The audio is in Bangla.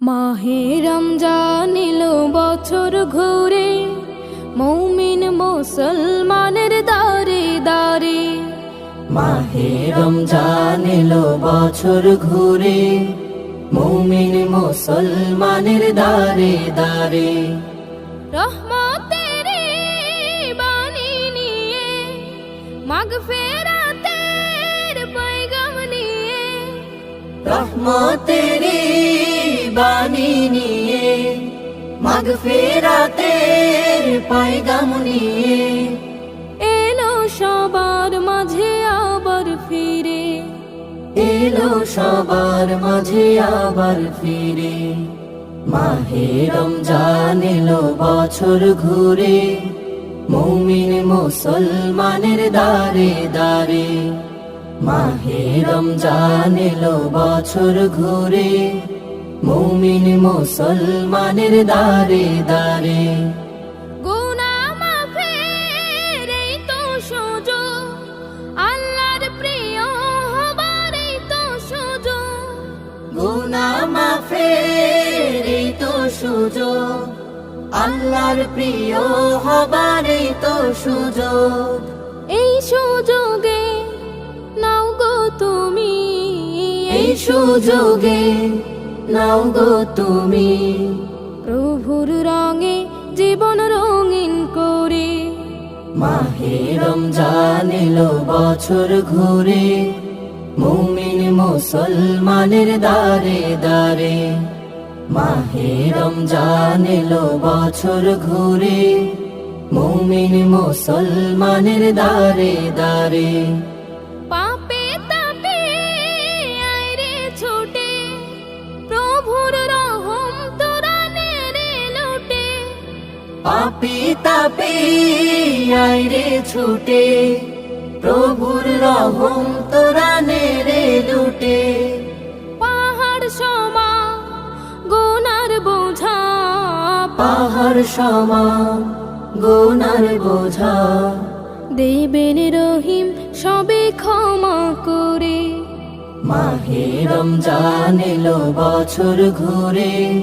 মাহে রমজান এলো বছর ঘুরে মৌমিন মুসলমানের দারে দারে মাহে রমজান এলো বছর ঘুরে মৌমিন মুসলমানের দারে দারে রহমতের বাণী নিয়ে মাগ ফেরাতের নিয়ে। রহমতের বাণী নিয়ে মাগ ফেরাতের পায়গাম নিয়ে। এলো সবার মাঝে আবার ফিরে। এলো সবার মাঝে আবার ফিরে। মাহে রমজান এলো বছর ঘুরে মুমিন মুসলমানের দারে দারে মাহে রমজান এলো বছর ঘুরে মুমিন মুসলমানের দারে দারে সুযোগ আল্লাহর প্রিয় হবার এই তো সুযোগ। গুনা মাফের এই তো সুযোগ আল্লাহর প্রিয় হবার এই তো সুযোগ। এই সুযোগে নাও গো তুমি এই সুযোগে নাও গো তুমি। প্রভুর রঙে জীবন রঙিন করে। মাহে রমজান এলো বছর ঘুরে। মুমিন মুসলমানের দারে দারে মাহে রমজান এলো বছর ঘুরে। মুমিন মুসলমানের দারে দারে পাপি তাপি আইরে ছুটে প্রভুর রহম তোরা নেড়ে লুটে। পাহাড় সমা গোনার বোঝা। পাহাড় সমান গোনার বোঝা। দেবেন রহিম সবে ক্ষমা করে। মাহে রমজান এলো বছর ঘুরে